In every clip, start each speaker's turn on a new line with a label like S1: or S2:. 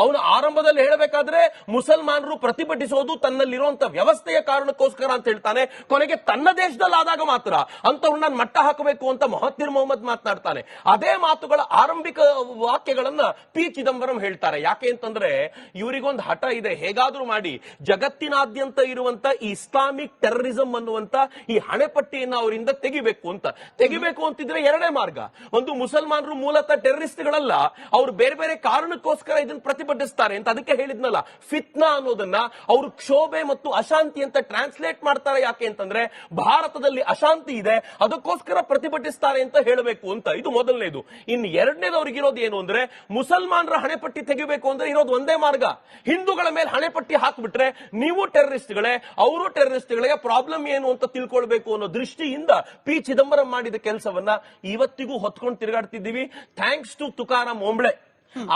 S1: ಅವನು ಆರಂಭದಲ್ಲಿ ಹೇಳಬೇಕಾದ್ರೆ ಮುಸಲ್ಮಾನರು ಪ್ರತಿಭಟಿಸೋದು ತನ್ನಲ್ಲಿರುವಂತ ವ್ಯವಸ್ಥೆಯ ಕಾರಣಕ್ಕೋಸ್ಕರ ಅಂತ ಹೇಳ್ತಾನೆ. ಕೊನೆಗೆ ತನ್ನ ದೇಶದಲ್ಲಿ ಆದಾಗ ಮಾತ್ರ ಅಂತವ್ರನ್ನ ಮಟ್ಟ ಹಾಕಬೇಕು ಅಂತ ಮೊಹತ್ತಿರ್ ಮೊಹಮ್ಮದ್ ಮಾತನಾಡ್ತಾನೆ. ಅದೇ ಮಾತುಗಳ ಆರಂಭಿಕ ವಾಕ್ಯಗಳನ್ನ ಪಿ. ಚಿದಂಬರಂ ಹೇಳ್ತಾರೆ. ಯಾಕೆ ಅಂತಂದ್ರೆ ಇವರಿಗೊಂದು ಹಠ ಇದೆ. ಹೇಗಾದ್ರೂ ಮಾಡಿ ಜಗತ್ತಿನಾದ್ಯಂತ ಇರುವಂತ ಇಸ್ಲಾಮಿಕ್ ಟೆರರಿಸಂ ಅನ್ನುವಂತ ಈ ಹಣೆಪಟ್ಟಿಯನ್ನು ಅವರಿಂದ ತೆಗಿಬೇಕು ಅಂತ. ತೆಗಿಬೇಕು ಅಂತಿದ್ರೆ ಎರಡೇ ಮಾರ್ಗ. ಒಂದು ಮುಸಲ್ಮಾನರು ಮೂಲತಃ ಟೆರರಿಸ್ಟ್ಗಳಲ್ಲ ಅವರು ಬೇರೆ ಬೇರೆ ಕಾರಣಕ್ಕೋಸ್ಕರ ಇದನ್ನ ಪ್ರತಿಭಟಿಸ್ತಾರೆ ಅಂತ ಅದಕ್ಕೆ ಹೇಳಿದ್ನಲ್ಲ. ಫಿತ್ನಾ ಅನ್ನೋದನ್ನ ಅವರು ಕ್ಷೋಭೆ ಮತ್ತು ಅಶಾಂತಿ ಅಂತ ಟ್ರಾನ್ಸ್ಲೇಟ್ ಮಾಡ್ತಾರೆ ಯಾಕೆ ಅಂತಂದ್ರೆ ಭಾರತದಲ್ಲಿ ಅಶಾಂತಿ ಇದೆ, ಅದಕ್ಕೋಸ್ಕರ ಪ್ರತಿಭಟಿಸ್ತಾರೆ ಅಂತ ಹೇಳಬೇಕು ಅಂತ. ಇದು ಮೊದಲನೇದು. ಇನ್ ಎರಡನೇದು ಅವ್ರಿಗಿರೋದು ಏನು ಅಂದ್ರೆ ಮುಸಲ್ಮಾನರ ಹಣೆಪಟ್ಟಿ ತೆಗಿಬೇಕು ಅಂದ್ರೆ ಇರೋದು ಒಂದೇ ಮಾರ್ಗ. ಹಿಂದೂಗಳ ಮೇಲೆ ಹಣೆಪಟ್ಟಿ ಹಾಕ್ಬಿಟ್ರೆ ನೀವು ಟೆರರಿಸ್ಟ್ಗಳೇ, ಅವರು ಟೆರರಿಸ್ಟ್ಗಳಿಗೆ ಪ್ರಾಬ್ಲಮ್ ಏನು ಅಂತ ತಿಳ್ಕೊಳ್ಬೇಕು ಅನ್ನೋ ದೃಷ್ಟಿಯಿಂದ ಪಿ ಚಿದಂಬರಂ ಮಾಡಿದ ಕೆಲಸವನ್ನ ಇವತ್ತಿಗೂ ಹೊತ್ಕೊಂಡು ತಿರುಗಾಡ್ತಿದ್ದೀವಿ. Thanks to Tukaram Ombale.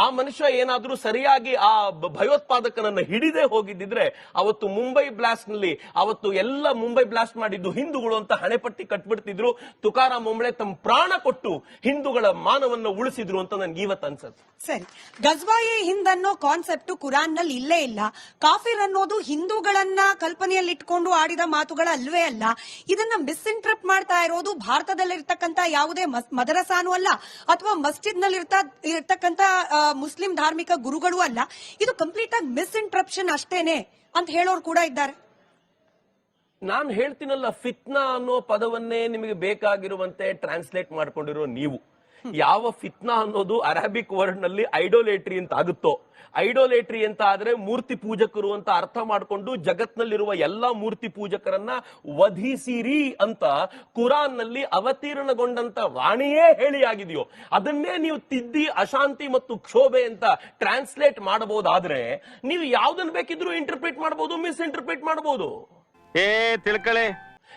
S1: ಆ ಮನುಷ್ಯ ಏನಾದ್ರೂ ಸರಿಯಾಗಿ ಆ ಭಯೋತ್ಪಾದಕನನ್ನ ಹಿಡಿದೇ ಹೋಗಿದ್ದಿದ್ರೆ ಅವತ್ತು ಮುಂಬೈ ಬ್ಲಾಸ್ಟ್ನಲ್ಲಿ ಅವತ್ತು ಎಲ್ಲ ಮುಂಬೈ ಬ್ಲಾಸ್ಟ್ ಮಾಡಿದ್ದು ಹಿಂದೂಗಳು ಅಂತ ಹಣೆಪಟ್ಟಿ ಕಟ್ಬಿಡ್ತಿದ್ರು. ತುಕಾರಾಮ್ ಮುಂಬಳೆ ತಮ್ಮ ಪ್ರಾಣ ಕೊಟ್ಟು ಹಿಂದೂಗಳ ಮಾನವನ್ನ ಉಳಿಸಿದ್ರು ಅಂತ ನನ್ಗೆ ಇವತ್ತು ಅನ್ಸುತ್ತೆ.
S2: ಸರಿ. ಗಜ್ವಾಯಿ ಹಿಂದ್ ಅನ್ನೋ ಕಾನ್ಸೆಪ್ಟ್ ಕುರಾನ್ನಲ್ಲಿ ಇಲ್ಲೇ ಇಲ್ಲ. ಕಾಫಿರ್ ಅನ್ನೋದು ಹಿಂದೂಗಳನ್ನ ಕಲ್ಪನೆಯಲ್ಲಿ ಇಟ್ಕೊಂಡು ಆಡಿದ ಮಾತುಗಳ ಅಲ್ವೇ ಅಲ್ಲ. ಇದನ್ನ ಮಿಸ್ಇಂಟರ್ಪ್ಟ್ ಮಾಡ್ತಾ ಇರೋದು ಭಾರತದಲ್ಲಿರ್ತಕ್ಕಂತ ಯಾವುದೇ ಮದರಸಾನು ಅಲ್ಲ, ಅಥವಾ ಮಸ್ಜಿದ್ನಲ್ಲಿ ಇರ್ತಕ್ಕಂತ ಮುಸ್ಲಿಂ ಧಾರ್ಮಿಕ ಗುರುಗಳು ಅಲ್ಲ, ಇದು ಕಂಪ್ಲೀಟ್ ಆಗಿ ಮಿಸ್ಇಂಟ್ರಪ್ಷನ್ ಅಷ್ಟೇನೆ ಅಂತ ಹೇಳೋರು ಕೂಡ ಇದ್ದಾರೆ.
S1: ನಾನು ಹೇಳ್ತೀನಲ್ಲ ಫಿತ್ನಾ ಅನ್ನೋ ಪದವನ್ನೇ ನಿಮಗೆ ಬೇಕಾಗಿರುವಂತೆ ಟ್ರಾನ್ಸ್ಲೇಟ್ ಮಾಡ್ಕೊಂಡಿರೋ ನೀವು. ಯಾವ ಫಿತ್ನಾ ಅನ್ನೋದು ಅರಾಬಿಕ್ ವರ್ಡ್ನಲ್ಲಿ ಐಡೋಲೇಟ್ರಿ ಅಂತ ಆಗುತ್ತೋ. ಐಡೋಲೇಟ್ರಿ ಅಂತ ಆದ್ರೆ ಮೂರ್ತಿ ಪೂಜಕರು ಅಂತ ಅರ್ಥ ಮಾಡಿಕೊಂಡು ಜಗತ್ನಲ್ಲಿರುವ ಎಲ್ಲಾ ಮೂರ್ತಿ ಪೂಜಕರನ್ನ ವಧಿಸಿರಿ ಅಂತ ಕುರಾನ್ನಲ್ಲಿ ಅವತೀರ್ಣಗೊಂಡಂತ ವಾಣಿಯೇ ಹೇಳಿ ಆಗಿದೆಯೋ ಅದನ್ನೇ ನೀವು ತಿದ್ದಿ ಅಶಾಂತಿ ಮತ್ತು ಕ್ಷೋಭೆ ಅಂತ ಟ್ರಾನ್ಸ್ಲೇಟ್ ಮಾಡಬಹುದಾದ್ರೆ ನೀವು ಯಾವ್ದನ್ ಬೇಕಿದ್ರೂ ಇಂಟರ್ಪ್ರಿಟ್ ಮಾಡಬಹುದು ಮಿಸ್ ಇಂಟರ್ಪ್ರಿಟ್ ಮಾಡಬಹುದು
S3: ಏ ತಿಳ್ಕಳೆ.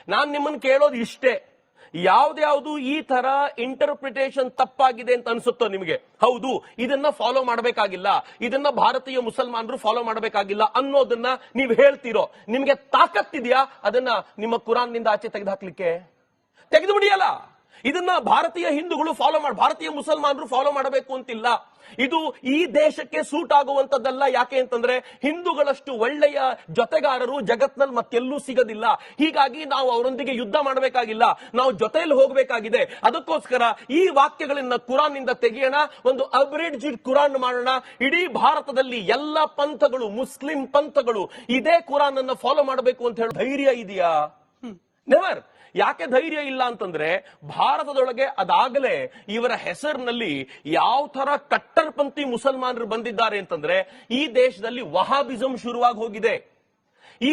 S1: ನಾನ್ ನಿಮ್ಮನ್ನ ಕೇಳೋದು ಇಷ್ಟೇ. ಯಾವ್ದ್ಯಾವ್ದು ಈ ತರ ಇಂಟರ್ಪ್ರಿಟೇಷನ್ ತಪ್ಪಾಗಿದೆ ಅಂತ ಅನ್ಸುತ್ತೋ ನಿಮಗೆ? ಹೌದು, ಇದನ್ನ ಫಾಲೋ ಮಾಡಬೇಕಾಗಿಲ್ಲ. ಇದನ್ನ ಭಾರತೀಯ ಮುಸಲ್ಮಾನರು ಫಾಲೋ ಮಾಡಬೇಕಾಗಿಲ್ಲ ಅನ್ನೋದನ್ನ ನೀವು ಹೇಳ್ತೀರೋ. ನಿಮ್ಗೆ ತಾಕತ್ತಿದ್ಯಾ? ಅದನ್ನ ನಿಮ್ಮ ಕುರಾನ್ನಿಂದ ಆಚೆ ತೆಗೆದು ಹಾಕ್ಲಿಕ್ಕೆ? ತೆಗೆದು ಬಿಡಿಯಲ್ಲ ಇದನ್ನ ಭಾರತೀಯ ಹಿಂದೂಗಳು ಫಾಲೋ ಮಾಡ ಭಾರತೀಯ ಮುಸಲ್ಮಾನರು ಫಾಲೋ ಮಾಡಬೇಕು ಅಂತಿಲ್ಲ. ಇದು ಈ ದೇಶಕ್ಕೆ ಸೂಟ್ ಆಗುವಂತದ್ದಲ್ಲ. ಯಾಕೆ ಅಂತಂದ್ರೆ ಹಿಂದೂಗಳಷ್ಟು ಒಳ್ಳೆಯ ಜೊತೆಗಾರರು ಜಗತ್ನಲ್ಲಿ ಮತ್ತೆಲ್ಲೂ ಸಿಗದಿಲ್ಲ. ಹೀಗಾಗಿ ನಾವು ಅವರೊಂದಿಗೆ ಯುದ್ಧ ಮಾಡಬೇಕಾಗಿಲ್ಲ. ನಾವು ಜೊತೆಯಲ್ಲಿ ಹೋಗಬೇಕಾಗಿದೆ. ಅದಕ್ಕೋಸ್ಕರ ಈ ವಾಕ್ಯಗಳನ್ನ ಕುರಾನ್ನಿಂದ ತೆಗೆಯೋಣ. ಒಂದು ಅಬ್ರಿಡ್ಜ್ ಕುರಾನ್ ಮಾಡೋಣ. ಇಡೀ ಭಾರತದಲ್ಲಿ ಎಲ್ಲ ಪಂಥಗಳು ಮುಸ್ಲಿಂ ಪಂಥಗಳು ಇದೇ ಕುರಾನ್ ಅನ್ನ ಫಾಲೋ ಮಾಡಬೇಕು ಅಂತ ಹೇಳಿ ಧೈರ್ಯ ಇದೆಯಾ? ನೆವರ್ ಯಾಕೆ ಧೈರ್ಯ ಇಲ್ಲ ಅಂತಂದ್ರೆ ಭಾರತದೊಳಗೆ ಅದಾಗಲೇ ಇವರ ಹೆಸರಿನಲ್ಲಿ ಯಾವ ತರ ಕಟ್ಟರ್ಪಂಥಿ ಮುಸಲ್ಮಾನರು ಬಂದಿದ್ದಾರೆ ಅಂತಂದ್ರೆ ಈ ದೇಶದಲ್ಲಿ ವಹಾಬಿಸಂ ಶುರುವಾಗಿ ಹೋಗಿದೆ. ಈ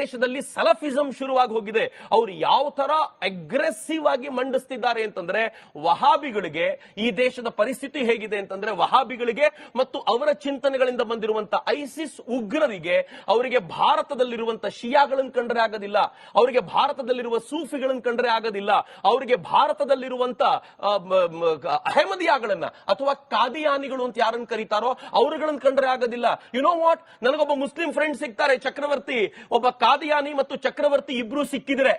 S1: ದೇಶದಲ್ಲಿ ಸಲಫಿಸಂ ಶುರುವಾಗಿ ಹೋಗಿದೆ. ಅವರು ಯಾವ ತರ ಅಗ್ರೆಸಿವ್ ಆಗಿ ಮಂಡಿಸ್ತಿದ್ದಾರೆ ಅಂತಂದ್ರೆ ವಹಾಬಿಗಳಿಗೆ ಈ ದೇಶದ ಪರಿಸ್ಥಿತಿ ಹೇಗಿದೆ ಅಂತಂದ್ರೆ ವಹಾಬಿಗಳಿಗೆ ಮತ್ತು ಅವರ ಚಿಂತನೆಗಳಿಂದ ಬಂದಿರುವಂತ ಐಸಿಸ್ ಉಗ್ರರಿಗೆ ಅವರಿಗೆ ಭಾರತದಲ್ಲಿರುವಂತ ಶಿಯಾಗಳನ್ನು ಕಂಡ್ರೆ ಆಗೋದಿಲ್ಲ. ಅವರಿಗೆ ಭಾರತದಲ್ಲಿರುವ ಸೂಫಿಗಳನ್ನು ಕಂಡ್ರೆ ಆಗೋದಿಲ್ಲ. ಅವರಿಗೆ ಭಾರತದಲ್ಲಿರುವಂತ ಅಹಮದಿಯಾಗಳನ್ನ ಅಥವಾ ಕಾದಿಯಾನಿಗಳು ಅಂತ ಯಾರನ್ನು ಕರೀತಾರೋ ಅವರುಗಳನ್ನು ಕಂಡ್ರೆ ಆಗೋದಿಲ್ಲ. ಯು ನೋ ವಾಟ್ ನನಗೊಬ್ಬ ಮುಸ್ಲಿಂ ಫ್ರೆಂಡ್ ಸಿಗ್ತಾರೆ, ಚಕ್ರವರ್ತಿ. ಒಬ್ಬ ಕಾದಿಯಾನಿ ಮತ್ತು ಚಕ್ರವರ್ತಿ ಇಬ್ರು ಸಿಕ್ಕಿದ್ರೆ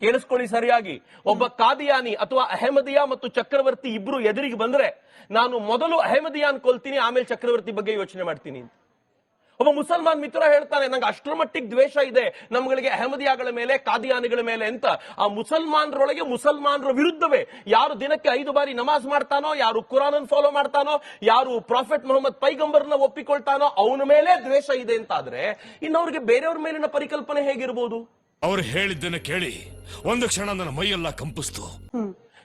S1: ಕೇಳಿಸ್ಕೊಳ್ಳಿ ಸರಿಯಾಗಿ ಒಬ್ಬ ಕಾದಿಯಾನಿ ಅಥವಾ ಅಹಮದಿಯಾ ಮತ್ತು ಚಕ್ರವರ್ತಿ ಇಬ್ರು ಎದುರಿಗೆ ಬಂದ್ರೆ, ನಾನು ಮೊದಲು ಅಹಮದಿಯಾನ್ ಕೊಲ್ತೀನಿ, ಆಮೇಲೆ ಚಕ್ರವರ್ತಿ ಬಗ್ಗೆ ಯೋಚನೆ ಮಾಡ್ತೀನಿ. ಒಬ್ಬ ಮುಸಲ್ಮಾನ್ ಮಿತ್ರ ಹೇಳ್ತಾನೆ ನಂಗೆ ಅಷ್ಟರ ಮಟ್ಟಿಗೆ ದ್ವೇಷ ಇದೆ. ನಮ್ಗಳಿಗೆ ಅಹಮದಿಯಾಗಳ ಮೇಲೆ ಕಾದಿಯಾನಿಗಳ ಮೇಲೆ ಅಂತ. ಆ ಮುಸಲ್ಮಾನರೊಳಗೆ ಮುಸಲ್ಮಾನರ ವಿರುದ್ಧವೇ. ಯಾರು ದಿನಕ್ಕೆ ಐದು ಬಾರಿ ನಮಾಜ್ ಮಾಡ್ತಾನೋ ಯಾರು ಕುರಾನ್ ಫಾಲೋ ಮಾಡ್ತಾನೋ ಯಾರು ಪ್ರಾಫೆಟ್ ಮೊಹಮ್ಮದ್ ಪೈಗಂಬರ್ನ ಒಪ್ಪಿಕೊಳ್ತಾನೋ ಅವನ ಮೇಲೆ ದ್ವೇಷ ಇದೆ ಅಂತ ಆದ್ರೆ ಇನ್ನು ಅವ್ರಿಗೆ ಬೇರೆಯವ್ರ ಮೇಲಿನ ಪರಿಕಲ್ಪನೆ ಹೇಗಿರ್ಬೋದು?
S4: ಅವ್ರು ಹೇಳಿದ್ದನ್ನ ಕೇಳಿ ಒಂದು ಕ್ಷಣ ನನ್ನ ಮೈಯೆಲ್ಲ ಕಂಪಿಸ್ತು.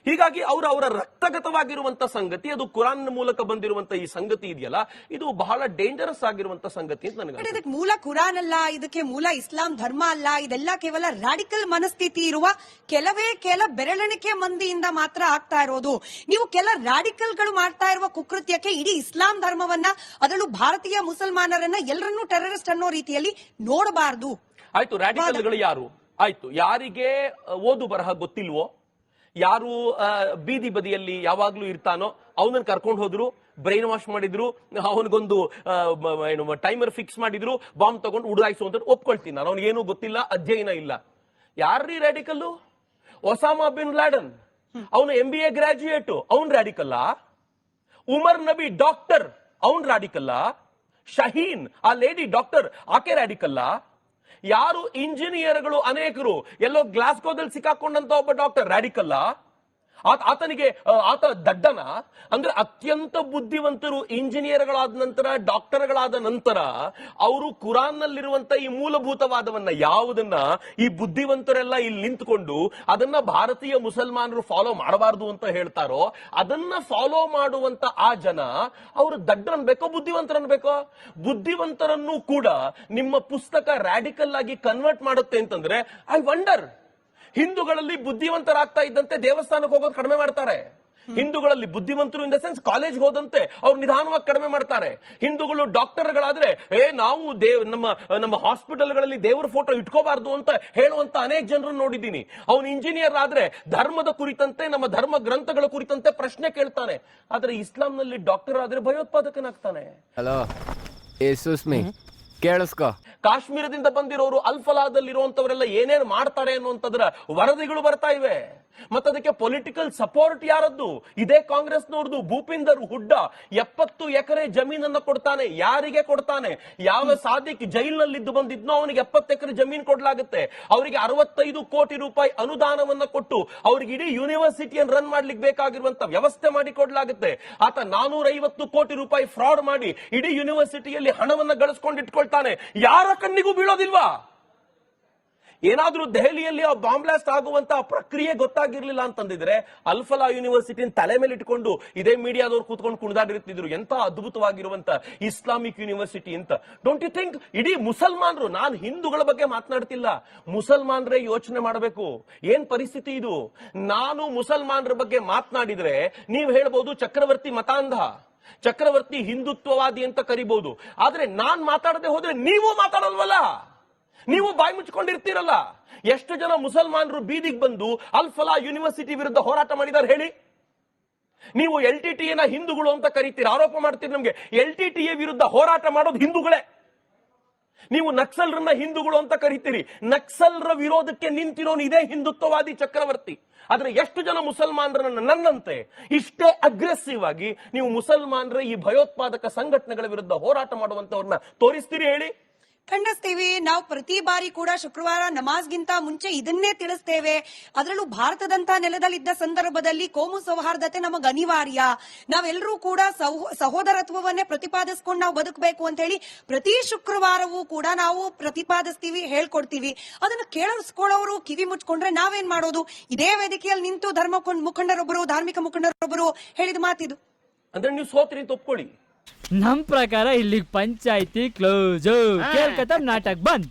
S1: ಹೀಗಾಗಿ ಅವರು ಅವರ ರಕ್ತಗತವಾಗಿರುವಂತ ಸಂಗತಿ ಅದು ಕುರಾನ್ ಮೂಲಕ ಬಂದಿರುವಂತ ಈ ಸಂಗತಿ ಇದೆಯಲ್ಲ ಇದು ಬಹಳ ಡೇಂಜರಸ್ ಆಗಿರುವಂತ ಸಂಗತಿ ಅಂತ ನನಗೆ
S2: ಇದಕ್ಕೆ ಮೂಲ ಕುರಾನ್ ಅಲ್ಲ ಇದಕ್ಕೆ ಮೂಲ ಇಸ್ಲಾಂ ಧರ್ಮ ಅಲ್ಲ ಇದೆಲ್ಲ ಕೇವಲ ರಾಡಿಕಲ್ ಮನಸ್ಥಿತಿ ಇರುವ ಕೆಲವೇ ಕೆಲ ಬೆರಳೆಣಿಕೆ ಮಂದಿಯಿಂದ ಮಾತ್ರ ಆಗ್ತಾ ಇರೋದು. ನೀವು ಕೆಲ ರಾಡಿಕಲ್ಗಳು ಮಾಡ್ತಾ ಇರುವ ಕುಕೃತ್ಯಕ್ಕೆ ಇಡೀ ಇಸ್ಲಾಂ ಧರ್ಮವನ್ನ ಅದರಲ್ಲೂ ಭಾರತೀಯ ಮುಸಲ್ಮಾನರನ್ನ ಎಲ್ಲರನ್ನೂ ಟೆರರಿಸ್ಟ್ ಅನ್ನೋ ರೀತಿಯಲ್ಲಿ ನೋಡಬಾರದು.
S1: ಆಯ್ತು ರಾಡಿಕಲ್ಗಳು ಯಾರು? ಆಯ್ತು ಯಾರಿಗೆ ಓದು ಬರಹ ಗೊತ್ತಿಲ್ವೋ? ಯಾರು ಬೀದಿ ಬದಿಯಲ್ಲಿ ಯಾವಾಗ್ಲೂ ಇರ್ತಾನೋ ಅವನನ್ನು ಕರ್ಕೊಂಡು ಹೋದ್ರು ಬ್ರೈನ್ ವಾಶ್ ಮಾಡಿದ್ರು, ಅವನಿಗೊಂದು ಏನು ಟೈಮರ್ ಫಿಕ್ಸ್ ಮಾಡಿದ್ರು ಬಾಂಬ್ ತಗೊಂಡು ಉಡಾಯಿಸು ಅಂತ ಒಪ್ಕೊಳ್ತೀನಿ ನಾನು. ಅವನಿಗೇನು ಗೊತ್ತಿಲ್ಲ, ಅಧ್ಯಯನ ಇಲ್ಲ. ಯಾರ್ರೀ ರ್ಯಾಡಿಕಲ್ಲು ಒಸಾಮಾ ಬಿನ್ ಲಾಡನ್. ಅವನು ಎಂ ಬಿ ಎ ಗ್ರಾಜುಯೇಟ್ ಅವನ್ ರ್ಯಾಡಿಕಲ್ಲ ಉಮರ್ ನಬಿ ಡಾಕ್ಟರ್ ಅವನ್ ರಾಡಿಕಲ್ಲ ಶಹೀನ್, ಆ ಲೇಡಿ ಡಾಕ್ಟರ್ ಆಕೆ ರಾಡಿಕಲ್ಲ ಯಾರು ಇಂಜಿನಿಯರ್ಗಳು ಅನೇಕರು ಎಲ್ಲೋ ಗ್ಲಾಸ್ಕೋದಲ್ಲಿ ಸಿಕ್ಕಾಕೊಂಡಂತ ಒಬ್ಬ ಡಾಕ್ಟರ್ ರಾಡಿಕಲ್ಲ ಆತ ಆತನಿಗೆ ಆತ ದಡ್ಡನ, ಅಂದ್ರೆ ಅತ್ಯಂತ ಬುದ್ಧಿವಂತರು, ಇಂಜಿನಿಯರ್ಗಳಾದ ನಂತರ, ಡಾಕ್ಟರ್ಗಳಾದ ನಂತರ, ಅವರು ಕುರಾನ್ನಲ್ಲಿರುವಂತ ಈ ಮೂಲಭೂತವಾದವನ್ನ, ಯಾವುದನ್ನ ಈ ಬುದ್ಧಿವಂತರೆಲ್ಲ ಇಲ್ಲಿ ನಿಂತ್ಕೊಂಡು ಅದನ್ನ ಭಾರತೀಯ ಮುಸಲ್ಮಾನರು ಫಾಲೋ ಮಾಡಬಾರದು ಅಂತ ಹೇಳ್ತಾರೋ, ಅದನ್ನ ಫಾಲೋ ಮಾಡುವಂತ ಆ ಜನ, ಅವರು ಬುದ್ಧಿವಂತರನ್ ಬೇಕೋ? ಬುದ್ಧಿವಂತರನ್ನು ಕೂಡ ನಿಮ್ಮ ಪುಸ್ತಕ ರ್ಯಾಡಿಕಲ್ ಆಗಿ ಕನ್ವರ್ಟ್ ಮಾಡುತ್ತೆ ಅಂತಂದ್ರೆ ಐ ವಂಡರ್ ಹಿಂದೂಗಳಲ್ಲಿ ಬುದ್ಧಿವಂತರಾಗ್ತಾ ಇದ್ದಂತೆ ದೇವಸ್ಥಾನಕ್ಕೆ ಹೋಗೋದು ಕಡಿಮೆ ಮಾಡ್ತಾರೆ. ಹಿಂದೂಗಳಲ್ಲಿ ಬುದ್ಧಿವಂತರು ಇನ್ ದ ಸೆನ್ಸ್ ಕಾಲೇಜ್ ಹೋದಂತೆ ಅವ್ರು ನಿಧಾನವಾಗಿ ಕಡಿಮೆ ಮಾಡ್ತಾರೆ. ಹಿಂದೂಗಳು ಡಾಕ್ಟರ್ಗಳಾದ್ರೆ ಏ ನಾವು ದೇವ್ ನಮ್ಮ ನಮ್ಮ ಹಾಸ್ಪಿಟಲ್ಗಳಲ್ಲಿ ದೇವರ ಫೋಟೋ ಇಟ್ಕೋಬಾರ್ದು ಅಂತ ಹೇಳುವಂತ ಅನೇಕ ಜನರನ್ನು ನೋಡಿದ್ದೀನಿ. ಅವನು ಇಂಜಿನಿಯರ್ ಆದ್ರೆ ಧರ್ಮದ ಕುರಿತಂತೆ ನಮ್ಮ ಧರ್ಮ ಗ್ರಂಥಗಳ ಕುರಿತಂತೆ ಪ್ರಶ್ನೆ ಕೇಳ್ತಾನೆ. ಆದ್ರೆ ಇಸ್ಲಾಂನಲ್ಲಿ ಡಾಕ್ಟರ್ ಆದ್ರೆ ಭಯೋತ್ಪಾದಕನಾಗ್ತಾನೆ.
S5: ಹಲೋ ಕೇಳಿಸ್ಕೊ.
S1: ಕಾಶ್ಮೀರದಿಂದ ಬಂದಿರೋರು ಅಲ್ಫಲಾದಲ್ಲಿರುವಂತವರೆಲ್ಲ ಏನೇನ್ ಮಾಡ್ತಾರೆ ಅನ್ನುವಂಥದ್ರ ವರದಿಗಳು ಬರ್ತಾ ಇವೆ. ಮತ್ತದಕ್ಕೆ ಪೊಲಿಟಿಕಲ್ ಸಪೋರ್ಟ್ ಯಾರದ್ದು? ಇದೇ ಕಾಂಗ್ರೆಸ್ ನೋಡ್ದು ಭೂಪಿಂದರ್ ಹುಡ್ಡ ಎಪ್ಪತ್ತು ಎಕರೆ ಜಮೀನನ್ನ ಕೊಡ್ತಾನೆ. ಯಾರಿಗೆ ಕೊಡ್ತಾನೆ? ಯಾವ ಸಾದಿಕ್ ಜೈಲ್ನಲ್ಲಿದ್ದು ಬಂದಿದ್ನೋ ಅವನಿಗೆ ಎಪ್ಪತ್ತು ಎಕರೆ ಜಮೀನ್ ಕೊಡ್ಲಾಗುತ್ತೆ. ಅವರಿಗೆ ಅರವತ್ತೈದು ಕೋಟಿ ರೂಪಾಯಿ ಅನುದಾನವನ್ನ ಕೊಟ್ಟು ಅವ್ರಿಗೆ ಇಡೀ ಯೂನಿವರ್ಸಿಟಿಯನ್ನು ರನ್ ಮಾಡ್ಲಿಕ್ಕೆ ಬೇಕಾಗಿರುವಂತ ವ್ಯವಸ್ಥೆ ಮಾಡಿ ಕೊಡ್ಲಾಗುತ್ತೆ. ಆತ ನಾನೂರ ಐವತ್ತು ಕೋಟಿ ರೂಪಾಯಿ ಫ್ರಾಡ್ ಮಾಡಿ ಇಡೀ ಯೂನಿವರ್ಸಿಟಿಯಲ್ಲಿ ಹಣವನ್ನ ಗಳಿಸ್ಕೊಂಡು ಇಟ್ಕೊಳ್ತಾನೆ. ಯಾರ ಕಣ್ಣಿಗೂ ಬೀಳೋದಿಲ್ವಾ? ಏನಾದ್ರೂ ದೆಹಲಿಯಲ್ಲಿ ಆ ಬಾಂಬ್ ಬ್ಲಾಸ್ಟ್ ಆಗುವಂತ ಪ್ರಕ್ರಿಯೆ ಗೊತ್ತಾಗಿರ್ಲಿಲ್ಲ ಅಂತಂದಿದ್ರೆ ಅಲ್ಫಲಾ ಯೂನಿವರ್ಸಿಟಿನ ತಲೆ ಮೇಲೆ ಇಟ್ಕೊಂಡು ಇದೇ ಮೀಡಿಯಾದವ್ರು ಕೂತ್ಕೊಂಡು ಕುಣಿದಾಡಿರ್ತಿದ್ರು. ಎಂತ ಅದ್ಭುತವಾಗಿರುವಂತ ಇಸ್ಲಾಮಿಕ್ ಯೂನಿವರ್ಸಿಟಿ ಅಂತ. ಡೋಂಟ್ ಯು ಥಿಂಕ್ ಇಡೀ ಮುಸಲ್ಮಾನರು, ನಾನು ಹಿಂದೂಗಳ ಬಗ್ಗೆ ಮಾತನಾಡ್ತಿಲ್ಲ. ಮುಸಲ್ಮಾನರೇ ಯೋಚನೆ ಮಾಡಬೇಕು. ಏನ್ ಪರಿಸ್ಥಿತಿ ಇದು? ನಾನು ಮುಸಲ್ಮಾನರ ಬಗ್ಗೆ ಮಾತನಾಡಿದ್ರೆ ನೀವು ಹೇಳ್ಬೋದು ಚಕ್ರವರ್ತಿ ಮತಾಂಧ. ಚಕ್ರವರ್ತಿ ಹಿಂದುತ್ವವಾದಿ ಅಂತ ಕರಿಬಹುದು ಆದ್ರೆ ನಾನ್ ಮಾತಾಡದೆ ಹೋದ್ರೆ ನೀವು ಮಾತಾಡಲ್ವಲ್ಲ? ನೀವು ಬಾಯಿ ಮುಚ್ಕೊಂಡಿರ್ತೀರಲ್ಲ ಎಷ್ಟು ಜನ ಮುಸಲ್ಮಾನರು ಬೀದಿಗೆ ಬಂದು ಅಲ್ಫಲಾ ಯೂನಿವರ್ಸಿಟಿ ವಿರುದ್ಧ ಹೋರಾಟ ಮಾಡಿದ್ದಾರೆ ಹೇಳಿ? ನೀವು ಎಲ್ ಟಿ ಟಿ ಹಿಂದೂಗಳು ಅಂತ ಕರಿತೀರಿ? ಆರೋಪ ಮಾಡ್ತೀರಿ ನಮ್ಗೆ. ಎಲ್ ಟಿ ಟಿ ವಿರುದ್ಧ ಹೋರಾಟ ಮಾಡೋದು ಹಿಂದೂಗಳೇ. ನೀವು ನಕ್ಸಲ್ರನ್ನ ಹಿಂದೂಗಳು ಅಂತ ಕರಿತೀರಿ. ನಕ್ಸಲ್ರ ವಿರೋಧಕ್ಕೆ ನಿಂತಿರೋನು ಇದೇ ಹಿಂದುತ್ವವಾದಿ ಚಕ್ರವರ್ತಿ. ಆದ್ರೆ ಎಷ್ಟು ಜನ ಮುಸಲ್ಮಾನರನ್ನ ನನ್ನಂತೆ ಇಷ್ಟೇ ಅಗ್ರೆಸಿವ್ ಆಗಿ ನೀವು ಮುಸಲ್ಮಾನರ ಈ ಭಯೋತ್ಪಾದಕ ಸಂಘಟನೆಗಳ ವಿರುದ್ಧ ಹೋರಾಟ ಮಾಡುವಂತವ್ರನ್ನ ತೋರಿಸ್ತೀರಿ ಹೇಳಿ?
S2: ಖಂಡಿಸ್ತೀವಿ. ನಾವು ಪ್ರತಿ ಬಾರಿ ಕೂಡ ಶುಕ್ರವಾರ ನಮಾಜ್ಗಿಂತ ಮುಂಚೆ ಇದನ್ನೇ ತಿಳಿಸ್ತೇವೆ. ಅದರಲ್ಲೂ ಭಾರತದಂತ ನೆಲದಲ್ಲಿದ್ದ ಸಂದರ್ಭದಲ್ಲಿ ಕೋಮು ಸೌಹಾರ್ದತೆ ನಮಗೆ ಅನಿವಾರ್ಯ. ನಾವೆಲ್ಲರೂ ಕೂಡ ಸಹೋ- ಸಹೋದರತ್ವವನ್ನೇ ಪ್ರತಿಪಾದಿಸ್ಕೊಂಡು ನಾವು ಬದುಕಬೇಕು ಅಂತ ಹೇಳಿ ಪ್ರತಿ ಶುಕ್ರವಾರವೂ ಕೂಡ ನಾವು ಪ್ರತಿಪಾದಿಸ್ತೀವಿ, ಹೇಳ್ಕೊಡ್ತೀವಿ. ಅದನ್ನ ಕೇಳಿಸ್ಕೊಳ್ಳೋರು ಕಿವಿ ಮುಚ್ಕೊಂಡ್ರೆ ನಾವೇನ್ ಮಾಡೋದು? ಇದೇ ವೇದಿಕೆಯಲ್ಲಿ ನಿಂತು ಧರ್ಮ ಮುಖಂಡರೊಬ್ಬರು, ಧಾರ್ಮಿಕ ಮುಖಂಡರೊಬ್ಬರು ಹೇಳಿದ ಮಾತಿದು.
S1: ಅಂದ್ರೆ ನೀವು ಸೋತ್ರಿ ಒಪ್ಕೊಳ್ಳಿ.
S6: ನಮ್ ಪ್ರಕಾರ ಇಲ್ಲಿಗ್ ಪಂಚಾಯ್ತಿ ಕ್ಲೋಸ್ ಕೇಳ್ಕತ್ತ ನಾಟಕ್ ಬಂದ್.